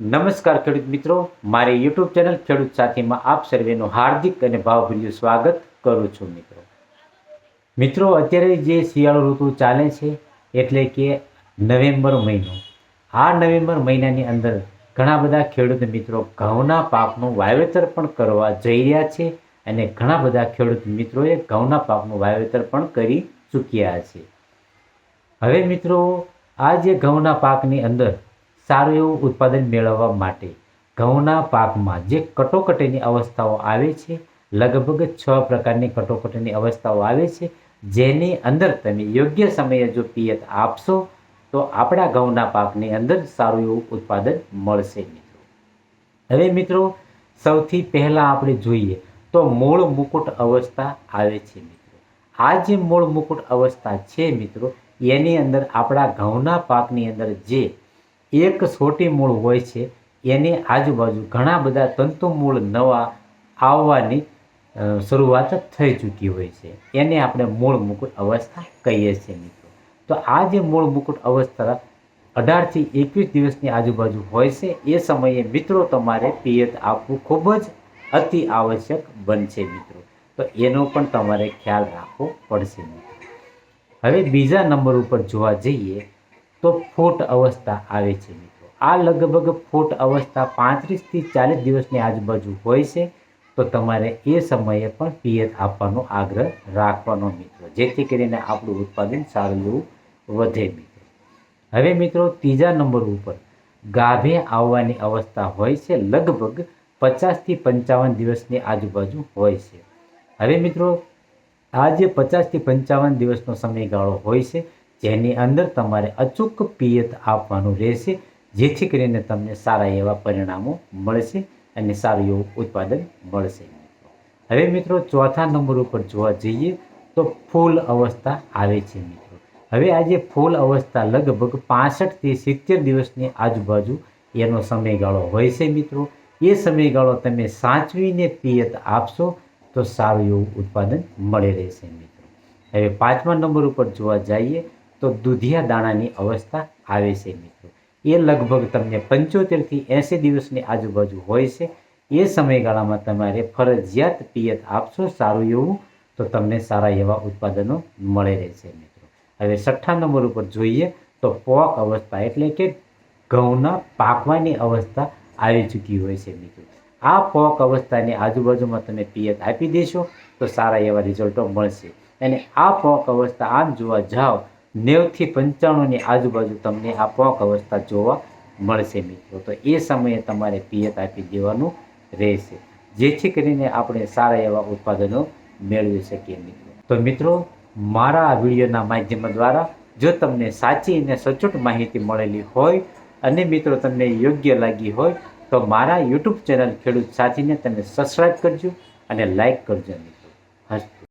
નમસ્કાર ખેડૂત મિત્રો. મારી યુટ્યુબ ચેનલ ખેડૂત સાથીમાં આપ સર્વેનું હાર્દિક અને ભાવભર્યું સ્વાગત કરું છું મિત્રો. મિત્રો, અત્યારે જે શિયાળુ ઋતુ ચાલે છે, એટલે કે નવેમ્બર મહિનો. આ નવેમ્બર મહિનાની અંદર ઘણા બધા ખેડૂત મિત્રો ઘઉંના પાકનું વાવેતર પણ કરવા જઈ રહ્યા છે અને ઘણા બધા ખેડૂત મિત્રોએ ઘઉંના પાકનું વાવેતર પણ કરી ચૂક્યા છે. હવે મિત્રો, આ જે ઘઉંના પાકની અંદર સારું એવું ઉત્પાદન મેળવવા માટે ઘઉંના પાકમાં જે કટોકટીની અવસ્થાઓ આવે છે, લગભગ છ પ્રકારની કટોકટીની અવસ્થાઓ આવે છે, જેની અંદર તમે યોગ્ય સમયે જો પિયત આપશો, તો આપણા ઘઉંના પાકની અંદર સારું એવું ઉત્પાદન મળશે મિત્રો. હવે મિત્રો, સૌથી પહેલાં આપણે જોઈએ તો મૂળ મુકુટ અવસ્થા આવે છે મિત્રો. આ જે મૂળ મુકુટ અવસ્થા છે મિત્રો, એની અંદર આપણા ઘઉંના પાકની અંદર જે એક સોટી મૂળ હોય છે. એની આજુબાજુ ઘણા બધા તંતુ મૂળ નવા આવવાની શરૂઆત થઈ ચૂકી હોય છે. એને આપણે મૂળ મુકુટ અવસ્થા કહીએ છીએ મિત્રો. તો આ જે મૂળ મુકુટ અવસ્થા અઢારથી એકવીસ દિવસની આજુબાજુ હોય છે, એ સમયે મિત્રો તમારે પિયત આપવું ખૂબ જ અતિ આવશ્યક બનશે મિત્રો. તો એનો પણ તમારે ખ્યાલ રાખવો પડશે મિત્રો. હવે બીજા નંબર ઉપર જોવા જઈએ તો ફૂટ અવસ્થા આવે છે મિત્રો. આ લગભગ ફૂટ અવસ્થા પાંત્રીસથી ચાલીસ દિવસની આજુબાજુ હોય છે. તો તમારે એ સમયે પણ પિયત આપવાનો આગ્રહ રાખવાનો મિત્રો. જેથી કરીને આપણું ઉત્પાદન સારું એવું વધે મિત્રો. હવે મિત્રો ત્રીજા નંબર ઉપર ગાભે આવવાની અવસ્થા હોય છે. લગભગ પચાસથી પંચાવન દિવસની આજુબાજુ હોય છે. હવે મિત્રો આ જે પચાસથી પંચાવન દિવસનો સમયગાળો હોય છે. જેની અંદર તમારે અચૂક પિયત આપવાનું રહેશે, જેથી કરીને તમને સારા એવા પરિણામો મળશે અને સારું એવું ઉત્પાદન મળશે. હવે મિત્રો, ચોથા નંબર ઉપર જોવા જઈએ તો ફૂલ અવસ્થા આવે છે મિત્રો. હવે આ જે ફૂલ અવસ્થા લગભગ પાસઠથી સિત્તેર દિવસની આજુબાજુ એનો સમયગાળો હોય છે મિત્રો. એ સમયગાળો તમે સાચવીને પિયત આપશો તો સારું એવું ઉત્પાદન મળી રહેશે મિત્રો. હવે પાંચમા નંબર ઉપર જોવા જઈએ તો દૂધિયા દાણાની અવસ્થા આવે છે મિત્રો. એ લગભગ તમને પંચોતેરથી એંસી દિવસની આજુબાજુ હોય છે. એ સમયગાળામાં તમારે ફરજિયાત પિયત આપશો સારું એવું, તો તમને સારા એવા ઉત્પાદનો મળે રહેશે મિત્રો. હવે છઠ્ઠા નંબર ઉપર જોઈએ તો પોક અવસ્થા એટલે કે ઘઉંના પાકવાની અવસ્થા આવી ચૂકી હોય છે મિત્રો. આ પોક અવસ્થાની આજુબાજુમાં તમે પિયત આપી દેશો, તો સારા એવા રિઝલ્ટો મળશે. અને આ પોક અવસ્થા આમ જોવા જાઓ નેવથી પંચાણુંની આજુબાજુ તમને આ પોક અવસ્થા જોવા મળશે મિત્રો. તો એ સમયે તમારે પિયત આપી દેવાનું રહેશે. જેથી કરીને આપણે સારા એવા ઉત્પાદનો મેળવી શકીએ મિત્રો. તો મિત્રો, મારા આ વિડીયોના માધ્યમ દ્વારા જો તમને સાચી અને સચોટ માહિતી મળેલી હોય અને મિત્રો તમને યોગ્ય લાગી હોય, તો મારા યુટ્યુબ ચેનલ ખેડૂત સાથીને તમે સબસ્ક્રાઈબ કરજો અને લાઈક કરજો મિત્રો.